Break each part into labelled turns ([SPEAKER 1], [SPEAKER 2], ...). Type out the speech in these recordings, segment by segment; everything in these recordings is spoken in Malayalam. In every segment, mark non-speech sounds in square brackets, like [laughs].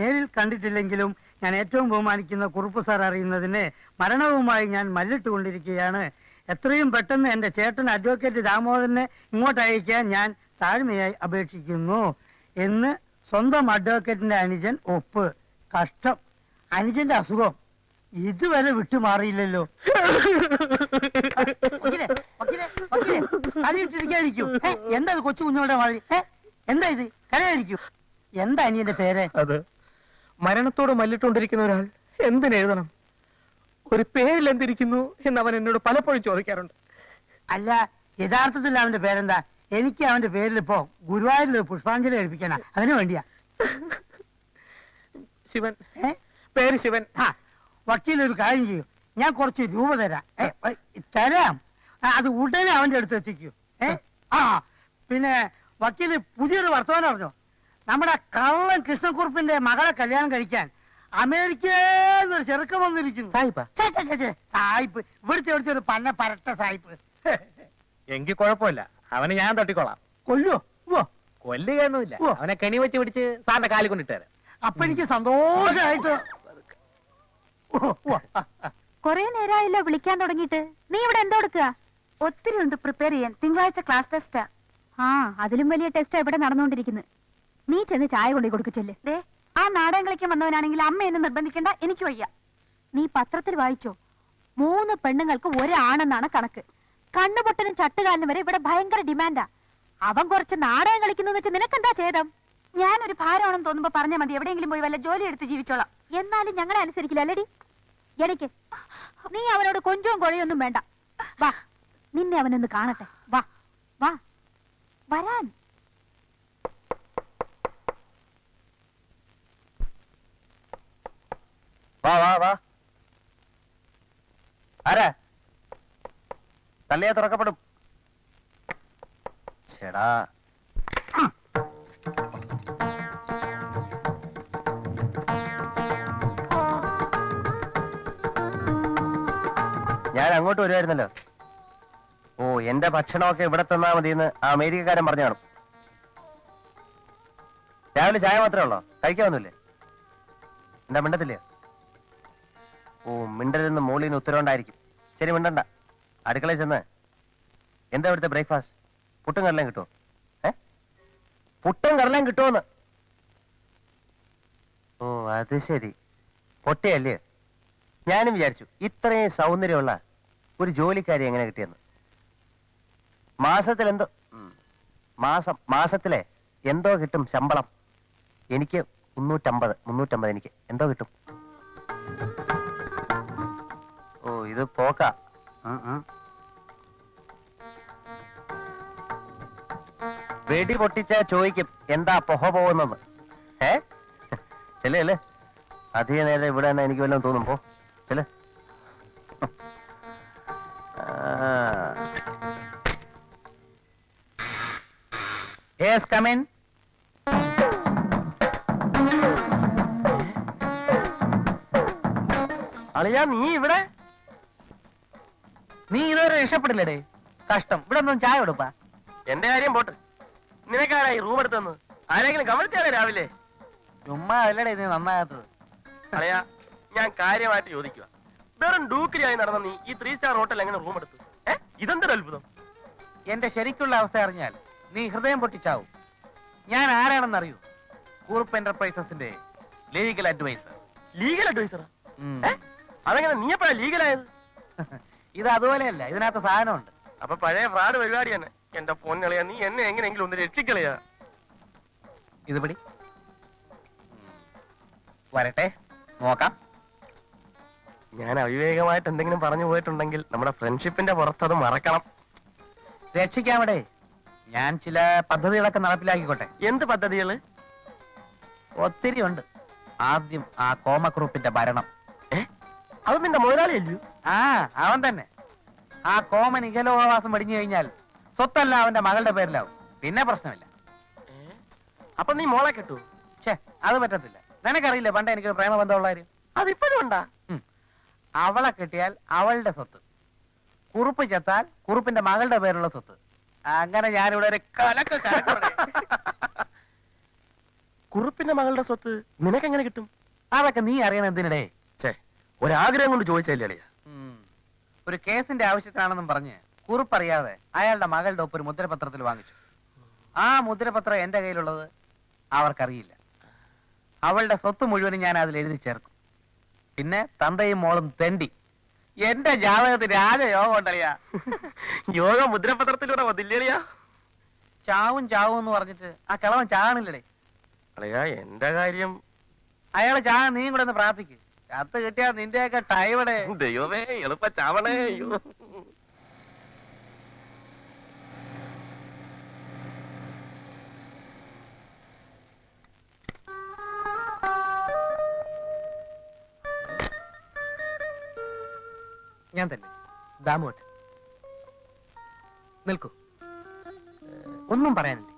[SPEAKER 1] നേരിൽ കണ്ടിട്ടില്ലെങ്കിലും ഞാൻ ഏറ്റവും ബഹുമാനിക്കുന്ന കുറുപ്പ് സാർ അറിയുന്നതിന് മരണവുമായി ഞാൻ മല്ലിട്ടുകൊണ്ടിരിക്കുകയാണ്. എത്രയും പെട്ടെന്ന് എന്റെ ചേട്ടൻ അഡ്വക്കേറ്റ് ദാമോദരനെ ഇങ്ങോട്ട് അയക്കാൻ ഞാൻ താഴ്മയായി അപേക്ഷിക്കുന്നു. എന്ന് സ്വന്തം അഡ്വക്കേറ്റിന്റെ അനുജൻ ഒപ്പ്. കഷ്ടം. അനുജന്റെ അസുഖം. ഇതുവരെ വിട്ടുമാറിയില്ലല്ലോ. ഏ, എന്താ കൊച്ചു കുഞ്ഞുങ്ങളുടെ മാറി എന്താ ഇത്? കരയായിരിക്കും എന്താ അനിയന്റെ പേര്?
[SPEAKER 2] മരണത്തോട് മല്ലിട്ടുകൊണ്ടിരിക്കുന്ന ഒരാൾ എന്തിനെഴുതണം ഒരു പേരിൽ എന്തിരിക്കുന്നു എന്ന് അവൻ എന്നോട് പലപ്പോഴും ചോദിക്കാറുണ്ട്.
[SPEAKER 1] അല്ല യഥാർത്ഥത്തിൽ അവന്റെ പേരെന്താ? എനിക്ക് അവന്റെ പേരിൽ ഇപ്പോ ഗുരുവായൂരിൽ ഒരു പുഷ്പാഞ്ജലി കഴിപ്പിക്കാനാ അതിനു വേണ്ടിയാ.
[SPEAKER 2] ശിവൻ.
[SPEAKER 1] ഏ?
[SPEAKER 2] പേര് ശിവൻ.
[SPEAKER 1] ആ വക്കീൽ ഒരു കാര്യം ചെയ്യൂ. ഞാൻ കുറച്ച് രൂപ തരാം. ഏ, ഏ, തരാം. ആ, അത് ഉടനെ അവന്റെ അടുത്ത് എത്തിക്കൂ. ഏ? ആ പിന്നെ വക്കീൽ പുതിയൊരു വർത്തമാനം അറിഞ്ഞോ? നമ്മുടെ കള്ളൻ കൃഷ്ണക്കുറുപ്പിന്റെ മകളെ കല്യാണം കഴിക്കാൻ അമേരിക്കയിൽ ഒരു ചെറുക്കം വന്നിരിക്കുന്നു.
[SPEAKER 2] സായിപ്പ്.
[SPEAKER 1] സായിപ്പ്. ഇവിടുത്തെ ഇവിടുത്തെ ഒരു പന്ന പരട്ട സായിപ്പ്. [laughs]
[SPEAKER 2] എങ്കിൽ കുഴപ്പമില്ല. അവനെ ഞാൻ തട്ടിക്കോളാം.
[SPEAKER 1] കൊല്ലോ ഓ
[SPEAKER 2] കൊല്ലുകയൊന്നുമില്ല. അവനെ കെണി വെച്ച് പിടിച്ച് സാറിന്റെ കാലി കൊണ്ടിട്ട് തരാം
[SPEAKER 1] അപ്പൊ എനിക്ക് സന്തോഷമായിട്ട്.
[SPEAKER 3] കൊറേ നേരമായല്ലോ വിളിക്കാൻ തുടങ്ങിയിട്ട്. നീ ഇവിടെ എന്തോ എടുക്കുക? ഒത്തിരി ഉണ്ട് പ്രിപ്പയർ ചെയ്യാൻ. തിങ്കളാഴ്ച ക്ലാസ് ടെസ്റ്റാ. ആ അതിലും വലിയ ടെസ്റ്റാ ഇവിടെ നടന്നുകൊണ്ടിരിക്കുന്നത് നീ ചെന്ന് ചായ കൊണ്ടു കൊടുക്കച്ചല്ലേ ദേ ആ നാടകം കളിക്കാൻ വന്നവനാണെങ്കിൽ അമ്മ എന്നെ നിർബന്ധിക്കണ്ട എനിക്ക് വയ്യ. നീ പത്രത്തിൽ വായിച്ചോ? മൂന്ന് പെണ്ണുങ്ങൾക്ക് ഒരാണെന്നാണ് കണക്ക്. കണ്ണുപൊട്ടനും ചട്ടുകാലിനും വരെ ഇവിടെ ഭയങ്കര ഡിമാൻഡാ. അവൻ കുറച്ച് നാടകം കളിക്കുന്നു വെച്ച് നിനക്കെന്താ ഛേദം? ഞാനൊരു ഭാരമാണെന്ന് തോന്നുമ്പോ പറഞ്ഞാൽ മതി എവിടെയെങ്കിലും പോയി വല്ല ജോലി എടുത്ത് ജീവിച്ചോളാം. എന്നാലും ഞങ്ങളെ അനുസരിക്കില്ല അല്ലേടി? എനിക്ക് നീ അവനോട് കൊഞ്ചവും കൊഴയൊന്നും വേണ്ട. വാ നിന്നെ അവനൊന്ന് കാണട്ടെ. വാ വരാൻ
[SPEAKER 2] വാ വാ വാ ആരാ തള്ളിയാ തുറക്കപ്പെടും. ചേടാ. ഞാൻ അങ്ങോട്ട് വരുമായിരുന്നല്ലോ ഓ എന്റെ ഭക്ഷണമൊക്കെ ഇവിടെ തന്നാ മതിയെന്ന് ആ അമേരിക്കക്കാരൻ പറഞ്ഞു കാണും. രാവിലെ ചായ മാത്രമേ ഉള്ളോ? കഴിക്കാവുന്നില്ലേ എന്താ മിണ്ടത്തില്ലേ? ഓ മിണ്ടരുന്ന് മോളിന്ന് ഉത്തരവുണ്ടായിരിക്കും. ശരി മിണ്ടണ്ട. അടുക്കളയിൽ ചെന്ന് എന്താ ഇവിടുത്തെ ബ്രേക്ക്ഫാസ്റ്റ് പുട്ടും കടലയും കിട്ടുമോ ഏ? പുട്ടും കടലയും കിട്ടുമോന്ന് ഓ അത് ശരി. പൊട്ടിയല്ലേ? ഞാനും വിചാരിച്ചു ഇത്രയും സൗന്ദര്യമുള്ള ഒരു ജോലിക്കാരി എങ്ങനെ കിട്ടിയെന്ന്. മാസത്തിൽ എന്തോ. മാസം മാസത്തിലെ എന്തോ കിട്ടും ശമ്പളം. എനിക്ക് മുന്നൂറ്റമ്പത് മുന്നൂറ്റമ്പത് എനിക്ക്. എന്തോ കിട്ടും. ഓ ഇത് പോക്ക. വെടി പൊട്ടിച്ച ചോദിക്കും എന്താ പൊഹ പോകുന്നത്? ഏ? ചെല്ലേ അല്ലേ അധിക നേരം ഇവിടെ തന്നെ എനിക്ക് വല്ലതും തോന്നും പോ. ചെല്ലേ. കമിൻ അളിയാ നീ ഇവിടെ? നീ ഇതുവരെ രക്ഷപ്പെടില്ലടേ. കഷ്ടം. ഇവിടെ ഒന്നും ചായ കൊടുപ്പാ.
[SPEAKER 4] എന്റെ കാര്യം പോട്ട്. നിനക്കാരായി റൂം എടുത്തെന്ന് ആരെങ്കിലും കമഴ്ത്തിയാലേ രാവിലെ?
[SPEAKER 2] ചുമ്മാ അല്ലടേ നീ നന്നാകാത്തത്.
[SPEAKER 4] അറിയാ ഞാൻ കാര്യമായിട്ട് ചോദിക്കുക വെറും ഡൂക്കിരിയായി നടന്ന നീ ഈ ത്രീ സ്റ്റാർ ഹോട്ടൽ എങ്ങനെ റൂം എടുത്തു? ഏ? ഇതെന്തൊരു അത്ഭുതം?
[SPEAKER 2] എന്റെ ശരിക്കുള്ള അവസ്ഥ അറിഞ്ഞാൽ നീ ഹൃദയം പൊട്ടിച്ചാവും. ഞാൻ ആരാണെന്ന് അറിയൂ കൂർപ്പ് എന്റർപ്രൈസസിന്റെ ലീഗൽ അഡ്വൈസർ
[SPEAKER 4] ലീഗൽ അഡ്വൈസറാ ഏ? അതെങ്ങനെ നീ എപ്പോഴാ ലീഗലായത് [laughs]
[SPEAKER 2] ഇത് അതുപോലെയല്ല ഇതിനകത്ത് സാധനമുണ്ട്.
[SPEAKER 4] അപ്പൊ പഴയ ഫ്രാഡ് പരിപാടി തന്നെ. എന്റെ കളയാ നീ എന്നെ എങ്ങനെയെങ്കിലും ഒന്ന് രക്ഷിക്കളയാ.
[SPEAKER 2] ഇത് പിടി. വരട്ടെ. നോക്കാം.
[SPEAKER 4] ഞാൻ അവിവേകമായിട്ട് എന്തെങ്കിലും പറഞ്ഞു പോയിട്ടുണ്ടെങ്കിൽ നമ്മുടെ ഫ്രണ്ട്ഷിപ്പിന്റെ പുറത്ത് അത് മറക്കണം.
[SPEAKER 2] രക്ഷിക്കാമടേ ഞാൻ ചില പദ്ധതികളൊക്കെ നടപ്പിലാക്കിക്കോട്ടെ.
[SPEAKER 4] എന്ത് പദ്ധതികൾ?
[SPEAKER 2] ഒത്തിരി ഉണ്ട്. ആദ്യം ആ കോമ കോമഗ്രൂപ്പിന്റെ ഭരണം.
[SPEAKER 4] അത് നിന്റെ മുതലാളിയല്ലോ?
[SPEAKER 2] ആ അവൻ തന്നെ. ആ കോമൻ ഇഹലോകവാസം പടിഞ്ഞു കഴിഞ്ഞാൽ സ്വത്തല്ല അവന്റെ മകളുടെ പേരിലാവും. പിന്നെ പ്രശ്നമില്ല?
[SPEAKER 4] അപ്പൊ നീ മോളെ കിട്ടൂ.
[SPEAKER 2] ഛേ അത് പറ്റത്തില്ല. നിനക്കറിയില്ല പണ്ട് എനിക്ക് പ്രേമബന്ധമുള്ള കാര്യം?
[SPEAKER 4] അതിപ്പോഴും ഉണ്ടാ.
[SPEAKER 2] അവളെ കിട്ടിയാൽ അവളുടെ സ്വത്ത്. കുറുപ്പ് ചെത്താൽ കുറുപ്പിന്റെ മകളുടെ പേരുള്ള സ്വത്ത്. അങ്ങനെ ഞാനിവിടെ ഒരു കലക്ക് കലക്കവിടെ [laughs]
[SPEAKER 4] കുറുപ്പിന്റെ മകളുടെ സ്വത്ത് നിനക്കെങ്ങനെ കിട്ടും?
[SPEAKER 2] അതൊക്കെ നീ അറിയണം എന്തിനടേ?
[SPEAKER 4] ഒരാഗ്രഹം കൊണ്ട് ചോദിച്ചല്ലേ
[SPEAKER 2] ഒരു കേസിന്റെ ആവശ്യത്തിനാണെന്നും പറഞ്ഞ് കുറിപ്പറിയാതെ അയാളുടെ മകളുടെ ഒപ്പ് ഒരു മുദ്രപത്രത്തിൽ വാങ്ങിച്ചു. ആ മുദ്രപത്രം എന്റെ കയ്യിലുള്ളത് അവർക്കറിയില്ല. അവളുടെ സ്വത്ത് മുഴുവനും ഞാൻ അതിൽ എഴുതി ചേർക്കും. പിന്നെ തന്തയും മോളും തെണ്ടി. എന്റെ ജാതകത്തിന് രാജയോഗം ഉണ്ടറിയാ?
[SPEAKER 4] യോഗ മുദ്രപത്രത്തിലൂടെ വന്നില്ലേറിയാ?
[SPEAKER 2] ചാവും ചാവും എന്ന് പറഞ്ഞിട്ട് ആ കിളവൻ ചാണില്ലടേ
[SPEAKER 4] അളിയ എന്റെ കാര്യം
[SPEAKER 2] അയാളെ ചാ നീ കൂടെ ഒന്ന് പ്രാർത്ഥിക്ക്. കത്ത് കിട്ടിയാ നിന്റെയൊക്കെ ടൈവടെ
[SPEAKER 4] ദൈവമേ എളുപ്പ ചാവണേ. അയ്യോ.
[SPEAKER 2] ഞാൻ തന്നെ. ദാമോട്ട് നിൽക്കൂ. ഒന്നും പറയാനില്ല?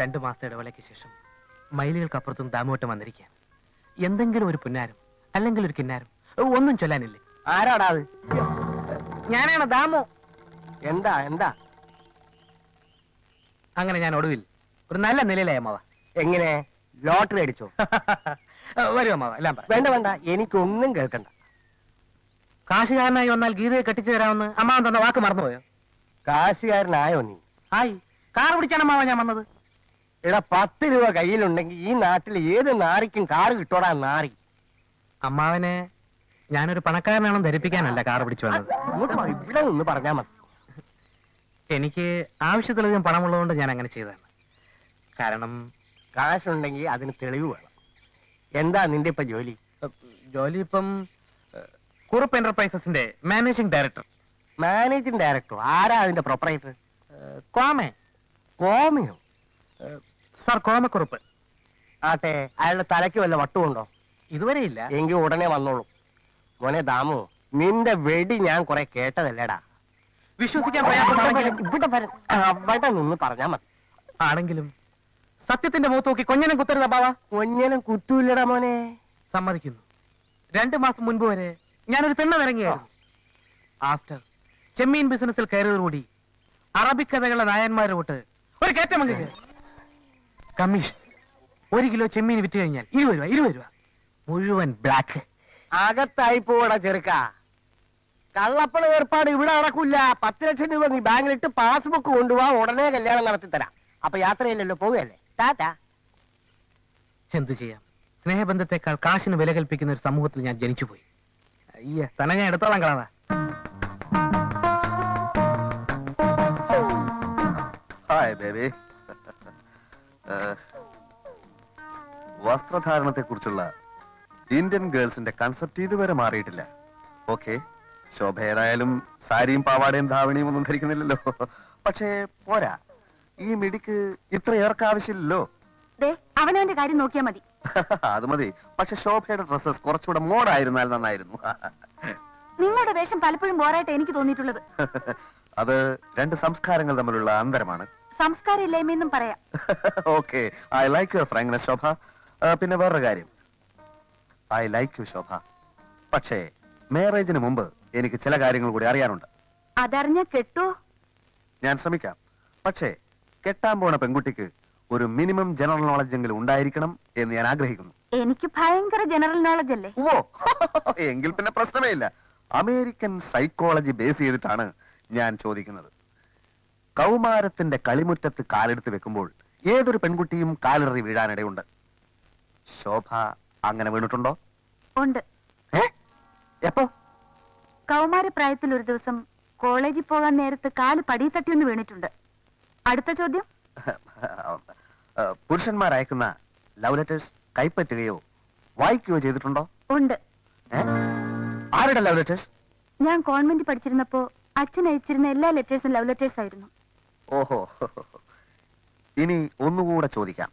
[SPEAKER 2] രണ്ടു മാസത്തെ ഇടവേളയ്ക്ക് ശേഷം മൈലുകൾക്കപ്പുറത്തും ദാമോട്ട് വന്നിരിക്കുകയാണ്. എന്തെങ്കിലും ഒരു പുന്നാരം അല്ലെങ്കിൽ ഒരു കിന്നാരം ഒന്നും ചൊല്ലാനില്ലേ?
[SPEAKER 4] ആരാടാ അത്?
[SPEAKER 2] ഞാനാണ് ദാമോ.
[SPEAKER 4] എന്താ എന്താ?
[SPEAKER 2] അങ്ങനെ ഞാൻ ഒടുവിൽ ഒരു നല്ല നിലയിലായി അമ്മാവ.
[SPEAKER 4] എങ്ങനെ? ലോട്ടറി അടിച്ചോ? [laughs]
[SPEAKER 2] വരും അമ്മാവ എല്ലാം
[SPEAKER 4] വേണ്ട വേണ്ട. എനിക്കൊന്നും കേൾക്കണ്ട.
[SPEAKER 2] കാശുകാരനായി വന്നാൽ ഗീതയെ കെട്ടിച്ചു തരാമെന്ന് അമ്മാവൻ തന്ന വാക്ക് മറന്നുപോയോ?
[SPEAKER 4] കാശുകാരനായോ നീ?
[SPEAKER 2] ആയി. കാർ പിടിച്ചാണ് അമ്മാവ ഞാൻ വന്നത്.
[SPEAKER 4] എടാ പത്ത് രൂപ കയ്യിലുണ്ടെങ്കിൽ ഈ നാട്ടിൽ ഏത് നാറിക്കും കാറ് കിട്ടോടാ നാറി.
[SPEAKER 2] അമ്മാവനെ ഞാനൊരു പണക്കാരനാണെന്ന് ധരിപ്പിക്കാനല്ല കാർ പിടിച്ചു വന്നത്.
[SPEAKER 4] ഇവിടെ നിന്ന് പറഞ്ഞാ മതി.
[SPEAKER 2] എനിക്ക് ആവശ്യത്തിലധികം പണമുള്ളതുകൊണ്ട് ഞാൻ അങ്ങനെ ചെയ്തതാണ് കാരണം
[SPEAKER 4] കാശുണ്ടെങ്കിൽ അതിന് തെളിവ് വേണം. എന്താ നിന്റെ ഇപ്പൊ ജോലി?
[SPEAKER 2] ജോലി ഇപ്പം കുറുപ്പ് എന്റർപ്രൈസസിന്റെ മാനേജിംഗ് ഡയറക്ടർ.
[SPEAKER 4] മാനേജിംഗ് ഡയറക്ടർ ആരാ അതിന്റെ പ്രൊപ്പറേറ്റർ
[SPEAKER 2] കോമേ
[SPEAKER 4] കോമയോ
[SPEAKER 2] കോമിയോ കോമ സാർ കോമക്കുറുപ്പ്
[SPEAKER 4] ആട്ടെ അയാളുടെ തലയ്ക്ക് വല്ല വട്ടുമുണ്ടോ?
[SPEAKER 2] ഇതുവരെ ഇല്ല.
[SPEAKER 4] എങ്കിൽ ഉടനെ വന്നോളൂ. മോനെ ദാമു നിന്റെ വെടി ഞാൻ കുറെ കേട്ടതല്ലേടാ?
[SPEAKER 2] വിശ്വസിക്കാൻ പ്രയാസമാണെങ്കിലും
[SPEAKER 4] ഇവിടെ വര- അവിടെ നിന്ന് പറഞ്ഞാ മതി.
[SPEAKER 2] ആണെങ്കിലും സത്യത്തിന്റെ മുഖത്ത് നോക്കി കൊഞ്ഞനം കുത്തരുത് ബാവാ.
[SPEAKER 4] കൊഞ്ഞനും കുത്തൂല്ലടാ മോനെ.
[SPEAKER 2] സമ്മതിക്കുന്നു. രണ്ടു മാസം മുൻപ് വരെ ഞാനൊരു തിണ്ണ ഇറങ്ങിയായിരുന്നു ആഫ്റ്റർ ചെമ്മീൻ ബിസിനസ്സിൽ കയറിയതോടുകൂടി അറബിക് കഥകളുടെ നായന്മാരെ ഒരു കയറ്റം കമ്മീഷൻ ഒരു കിലോ ചെമ്മീൻ വിറ്റ് കഴിഞ്ഞാൽ ഇരുപത് രൂപ ഇരുപത് രൂപ. മുഴുവൻ ബ്ലാക്ക്
[SPEAKER 4] അകത്തായി പോടാ ചെറുക്ക. കള്ളപ്പണ ഏർപ്പാട് ഇവിടെ നടക്കില്ല പത്ത് ലക്ഷം രൂപ നീ ബാങ്കിലിട്ട് പാസ്ബുക്ക് കൊണ്ടുപോവാ ഉടനെ കല്യാണം നടത്തി തരാം അപ്പൊ യാത്രയില്ലല്ലോ പോവുകയല്ലേ? ടാറ്റാ.
[SPEAKER 2] എന്തു ചെയ്യാം? സ്നേഹബന്ധത്തെക്കാൾ കാശിന് വില കൽപ്പിക്കുന്ന ഒരു സമൂഹത്തിൽ ഞാൻ ജനിച്ചുപോയി. അയ്യ തന്നെ ഞാൻ എടുത്തോളാം കളവാ.
[SPEAKER 5] Hi baby. വസ്ത്രധാരണത്തെ കുറിച്ചുള്ള ഇന്ത്യൻ ഗേൾസിന്റെ കൺസെപ്റ്റ് ഇതുവരെ മാറിയിട്ടില്ല. ഓക്കെ ശോഭ ഏതായാലും സാരിയും പാവാടയും ധാവണിയും ഒന്നും ധരിക്കുന്നില്ലല്ലോ. പക്ഷേ പോരാ. ഈ മിടിക്ക് ഇത്ര ഏർക്കാവശ്യമില്ലല്ലോ
[SPEAKER 3] ദേ അവനവന്റെ കാര്യം നോക്കിയാ മതി. [laughs]
[SPEAKER 5] അത് മതി. പക്ഷെ ശോഭയുടെ ഡ്രസ്സസ് കുറച്ചുകൂടെ മോഡായിരുന്നാൽ നന്നായിരുന്നു. [laughs]
[SPEAKER 3] നിങ്ങളുടെ വേഷം പലപ്പോഴും ബോറായിട്ട് എനിക്ക് തോന്നിയിട്ടുള്ളത്. [laughs]
[SPEAKER 5] അത് രണ്ട് സംസ്കാരങ്ങൾ തമ്മിലുള്ള അന്തരമാണ്.
[SPEAKER 3] സംസ്കാരം ഇല്ലായ്മയെന്നും പറയാം.
[SPEAKER 5] Okay I like your frankness Shobha. പിന്നെ വേറൊരു കാര്യം. I like you Shobha. പക്ഷേ മാരേജിന് മുമ്പ് എനിക്ക് ചില കാര്യങ്ങൾ കൂടി അറിയാനുണ്ട്.
[SPEAKER 3] അതറിഞ്ഞ കെട്ടോ?
[SPEAKER 5] ഞാൻ ശ്രമിക്കാം. പക്ഷേ കെട്ടാൻ പോണ പെൺകുട്ടിക്ക് ഒരു മിനിമം ജനറൽ നോളജ് എങ്കിലും ഉണ്ടായിരിക്കണം എന്ന് ഞാൻ ആഗ്രഹിക്കുന്നു.
[SPEAKER 3] എനിക്ക് ഭയങ്കര ജനറൽ നോളജ് അല്ലേ?
[SPEAKER 5] ഓ എങ്കിൽ പിന്നെ പ്രശ്നമേ ഇല്ല. അമേരിക്കൻ സൈക്കോളജി ബേസ് ചെയ്തിട്ടാണ് ഞാൻ ചോദിക്കുന്നത്. കൗമാരത്തിന്റെ കളിമുറ്റത്ത് കാലെടുത്ത് വെക്കുമ്പോൾ ഏതൊരു പെൺകുട്ടിയും കാലിറി വീഴാനിടയുണ്ട് ശോഭ അങ്ങനെ വീണിട്ടുണ്ടോ?
[SPEAKER 3] ഉണ്ട്.
[SPEAKER 5] എപ്പോ?
[SPEAKER 3] കൗമാരപ്രായത്തിൽ ഒരു ദിവസം കോളേജിൽ പോകാൻ നേരത്ത് കാൽ പടി തട്ടിയൊന്ന് വീണിട്ടുണ്ട്. അടുത്ത ചോദ്യം?
[SPEAKER 5] പുരുഷന്മാർ അയക്കുന്ന ലവ് ലെറ്റേഴ്സ് കൈപ്പറ്റുകയോ വായിക്കുകയോ ചെയ്തിട്ടുണ്ടോ?
[SPEAKER 3] ഉണ്ട്?
[SPEAKER 5] ആരുടെ ലവ് ലെറ്റേഴ്സ്
[SPEAKER 3] ഞാൻ കോൺവെന്റ് പഠിച്ചിരുന്നപ്പോ അച്ഛൻ അയച്ചിരുന്ന എല്ലാ ലെറ്റേഴ്സും ലവ് ലെറ്റേഴ്സ് ആയിരുന്നു.
[SPEAKER 5] ഓഹോ. ഇനി ഒന്നുകൂടെ ചോദിക്കാം.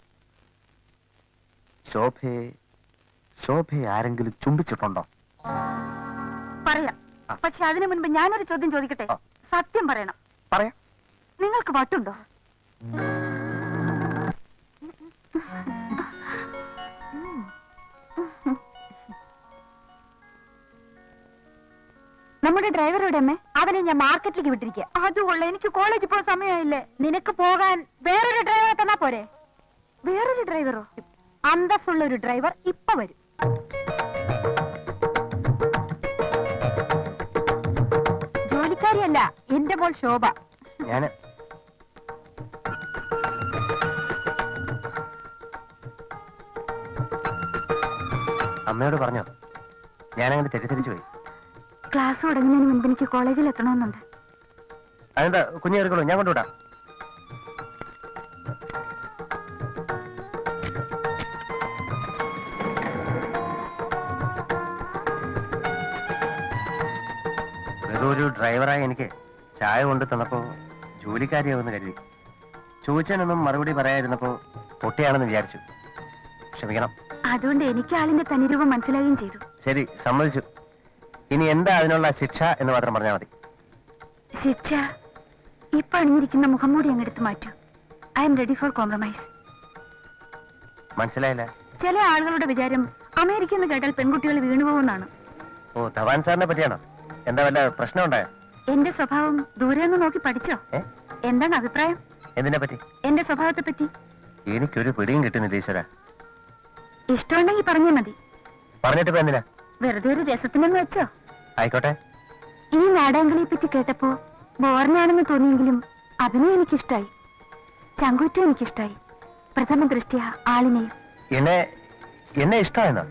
[SPEAKER 5] ശോഭയെ ശോഭയെ ആരെങ്കിലും ചുംബിച്ചിട്ടുണ്ടോ?
[SPEAKER 3] പറയാം. പക്ഷെ അതിനു മുൻപ് ഞാനൊരു ചോദ്യം ചോദിക്കട്ടെ? സത്യം പറയണം.
[SPEAKER 5] പറയാം.
[SPEAKER 3] നിങ്ങൾക്ക് വട്ടുണ്ടോ? നമ്മുടെ ഡ്രൈവറുടെ അമ്മേ അവനെ ഞാൻ മാർക്കറ്റിലേക്ക് വിട്ടിരിക്കുക അതുകൊള്ള എനിക്ക് കോളേജിൽ പോകാൻ സമയമായില്ലേ. നിനക്ക് പോകാൻ വേറൊരു ഡ്രൈവറെ തന്നാ പോരെ? വേറൊരു ഡ്രൈവറോ? അന്തസ്സുള്ള ഒരു ഡ്രൈവർ ഇപ്പൊ വരും. ജോലിക്കാരിയല്ല എന്റെ മോൾ ശോഭ.
[SPEAKER 6] അമ്മയോട് പറഞ്ഞോ. ഞാനങ്ങനെ തെറ്റിദ്ധരിച്ചു പോയി.
[SPEAKER 3] ക്ലാസ് തുടങ്ങുന്നതിന് മുൻപ് എനിക്ക് കോളേജിൽ എത്തണമെന്നുണ്ട്.
[SPEAKER 6] അതെന്താ കുഞ്ഞു കയറിക്കോളൂ ഞാൻ കൊണ്ടുവിടാം. ഒരു ഡ്രൈവറായി എനിക്ക് ചായ കൊണ്ട് തന്നപ്പോ ജോലിക്കാരിയാവുമെന്ന് കരുതി. ചോദിച്ചതിനൊന്നും മറുപടി പറയാതിരുന്നപ്പോ പൊട്ടിയാണെന്ന് വിചാരിച്ചു. ക്ഷമിക്കണം.
[SPEAKER 3] അതുകൊണ്ട് എനിക്ക് ആളിന്റെ തനിരൂപം മനസ്സിലാവുകയും ചെയ്തു.
[SPEAKER 6] ശരി സമ്മതിച്ചു. ഇനി എന്താ അതിനുള്ള ശിക്ഷ എന്ന് മാത്രം പറഞ്ഞാൽ മതി.
[SPEAKER 3] ശിക്ഷ? ഇപ്പൊ അണിഞ്ഞിരിക്കുന്ന മുഖംമൂടി അങ്ങെടുത്ത് മാറ്റൂ. I'm ready for compromise.
[SPEAKER 6] മനസ്സിലായില്ല?
[SPEAKER 3] ചില ആളുകളുടെ വിചാരം അമേരിക്ക എന്ന് കേട്ടാൽ പെൺകുട്ടികൾ വീണുപോകുന്നാണ്
[SPEAKER 6] ഓ ധവാൻ സാറിനെ പറ്റിയാണോ? എന്താ വല്ല പ്രശ്നം ഉണ്ടായോ
[SPEAKER 3] എന്റെ സ്വഭാവം ദൂരെ നിന്ന് നോക്കി പഠിച്ചോ? എന്താണ് അഭിപ്രായം?
[SPEAKER 6] എന്തിനെ പറ്റി?
[SPEAKER 3] എന്റെ സ്വഭാവത്തെ പറ്റി.
[SPEAKER 6] എനിക്കൊരു പിടിയും കിട്ടുന്നില്ല ഈശ്വര.
[SPEAKER 3] ഇഷ്ടമുണ്ടെങ്കിൽ പറഞ്ഞാൽ മതി.
[SPEAKER 6] പറഞ്ഞിട്ട് എന്തിനാ?
[SPEAKER 3] വെറുതെ ഒരു രസത്തിനെന്ന് വെച്ചോ.
[SPEAKER 6] ആയിക്കോട്ടെ.
[SPEAKER 3] ഈ നാടകങ്ങളെ പറ്റി കേട്ടപ്പോ ബോറിനാണെന്ന് തോന്നിയെങ്കിലും അഭിനയം എനിക്കിഷ്ടായി. ചങ്കൂറ്റം എനിക്കിഷ്ടായി. പ്രഥമ ദൃഷ്ടിയ ആളിനെയും.
[SPEAKER 6] എന്നെ എന്നെ ഇഷ്ടമായെന്നോ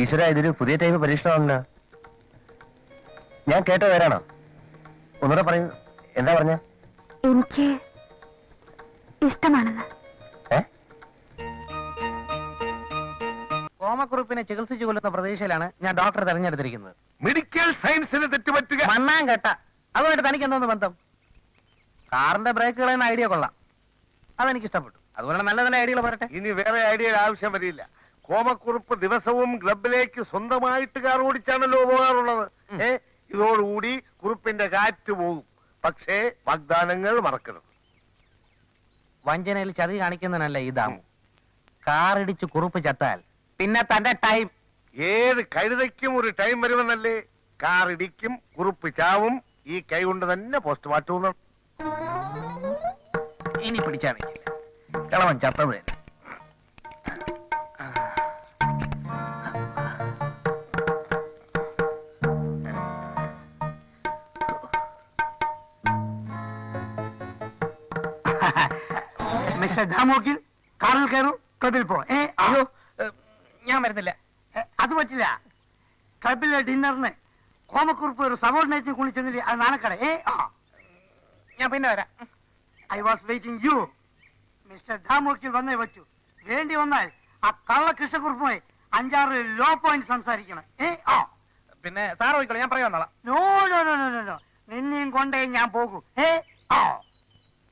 [SPEAKER 6] ഈശ്വര ഇതൊരു പുതിയ ടൈപ്പ് പരീക്ഷണമാണല്ലോ ഞാൻ കേട്ട പേരാണോ? ഒന്നുകൂടെ പറയൂ എന്താ പറഞ്ഞ?
[SPEAKER 3] എനിക്ക് ഇഷ്ടമാണെന്ന്.
[SPEAKER 2] കോമക്കുറിപ്പിനെ ചികിത്സിച്ചു കൊല്ലുന്ന പ്രതീക്ഷയിലാണ് ഞാൻ ഡോക്ടറെ തെരഞ്ഞെടുത്തിരിക്കുന്നത്.
[SPEAKER 7] മെഡിക്കൽ സയൻസിന് തെറ്റുപറ്റുക.
[SPEAKER 2] മണ്ണാൻ കേട്ട. അതുമായിട്ട് തനിക്ക് എന്തോന്ന് ബന്ധം? കാറിന്റെ ബ്രേക്കുകൾ എന്ന ഐഡിയ കൊള്ളാം. അതെനിക്ക് ഇഷ്ടപ്പെട്ടു അതുപോലെ നല്ല നല്ല ഐഡിയകൾ പറയട്ടെ
[SPEAKER 7] ഇനി വേറെ ഐഡിയയുടെ ആവശ്യം വരില്ല. കോമക്കുറുപ്പ് ദിവസവും ക്ലബിലേക്ക് സ്വന്തമായിട്ട് കാർ ഓടിച്ചാണല്ലോ പോകാറുള്ളത്. ഏ ഇതോടുകൂടി കുറുപ്പിന്റെ കാറ്റ് പോകും. പക്ഷേ വാഗ്ദാനങ്ങൾ മറക്കരുത്.
[SPEAKER 2] വഞ്ചനയിൽ ചതി കാണിക്കുന്നതിനല്ല ഈ ദാമു. കാറിടിച്ച് കുറുപ്പ് ചത്താൽ പിന്നെ തന്റെ ടൈം.
[SPEAKER 7] ഏത് കഴുതയ്ക്കും ഒരു ടൈം വരുമെന്നല്ലേ? കാർ ഇടിക്കും കുറുപ്പ് ചാവും ഈ കൈ കൊണ്ട് തന്നെ പോസ്റ്റ് നടത്തും.
[SPEAKER 2] ഇനി പിടിച്ചാൽ വെക്കില്ല കിളവൻ ചത്തത് തന്നെ.
[SPEAKER 1] മിസ്റ്റർ ദാമോക്കിൽ കാറിൽ കയറും ക്ലബിൽ പോ ഏ
[SPEAKER 2] അയ്യോ. ഏ, ഞാൻ വരുന്നില്ല
[SPEAKER 1] അത് പറ്റില്ല. ക്ലബിലെ ഡിന്നറിന് കോമക്കുറിപ്പ് ഒരു സബോർഡിനേറ്റിന് കുളിച്ചെന്നില്ലേ അത് നാണക്കട. ഏ ആ.
[SPEAKER 2] ഞാൻ പിന്നെ വരാം.
[SPEAKER 1] I was waiting you mister ധാമോക്കി വന്നേ പറ്റൂ. വേണ്ടി വന്നാൽ ആ കള്ള കൃഷ്ണക്കുറിപ്പുമായി അഞ്ചാറ് ലോ പോയിന്റ് സംസാരിക്കണം. ഏ ആ.
[SPEAKER 2] പിന്നെ സാർ പോയിക്കോളൂ ഞാൻ പറയാൻ
[SPEAKER 1] no no no no no നിന്നെയും കൊണ്ടേ ഞാൻ പോകൂ. ഏ ആ.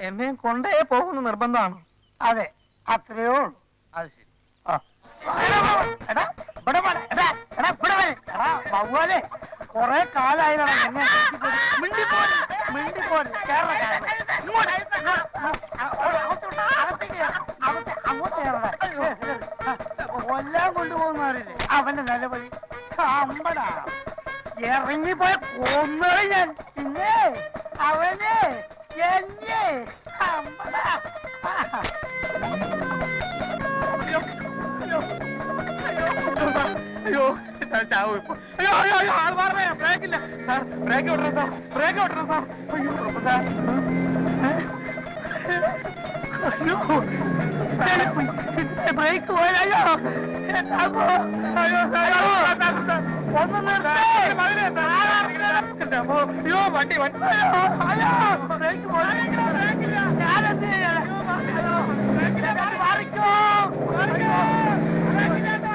[SPEAKER 2] എന്നെയും കൊണ്ടേ പോകുന്ന നിർബന്ധമാണ്?
[SPEAKER 1] അതെ അത്രയേ ഉള്ളൂ. വവ്വാലേ, കൊറേ. കേറടാ, കേറടാ. ഇങ്ങോട്ട്, ഇങ്ങോട്ട്, അങ്ങോട്ട്, കേറടാ. കൊല്ലാൻ കൊണ്ടുപോകുന്നവരില്ലേ അവന്റെ നിലവിളി. അമ്പടാ ഇറങ്ങിപ്പോയ കൊന്നു ഞാൻ. പിന്നെ അവനെ എന്നെ ഞാൻ ചാവും ഇപ്പൊ. അയ്യോ അയ്യോ അയ്യോ ആൾ മാറണേ. ബ്രേക്കില്ല സാർ ബ്രേക്ക് വിടണം സാർ. ബ്രേക്ക് വിടണം സാർ. അയ്യോ ഉറപ്പ് സാർ? അയ്യോ. ബ്രേക്ക് പോയി. അയ്യോ? അയ്യോ ഒന്ന്. അയ്യോ വണ്ടി വണ്ടി. അയ്യോ ബ്രേക്ക് പോയി ബ്രേക്കില്ല ഞാനെന്ത് ചെയ്യാനാ? അയ്യോ ബ്രേക്കില്ല വണ്ടി മാറിക്കോ അയ്യോ ബ്രേക്കില്ലാത്ത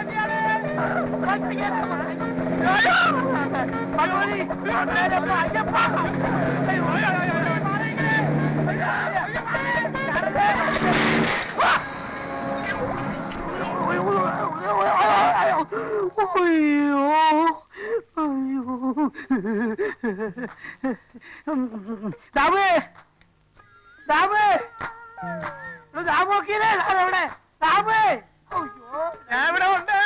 [SPEAKER 1] വണ്ടിയാണ് അയ്യോ ഭഗവതി അയ്യപ്പ അയ്യപ്പ അയ്യോ അയ്യോ അയ്യോ അയ്യോ മാറിക്കേ അയ്യോ അയ്യോ ഞാനെന്ത് അയ്യോ അയ്യോ ദാമേ ദാമേ ഞാൻ ഇവിടെ ഉണ്ട്.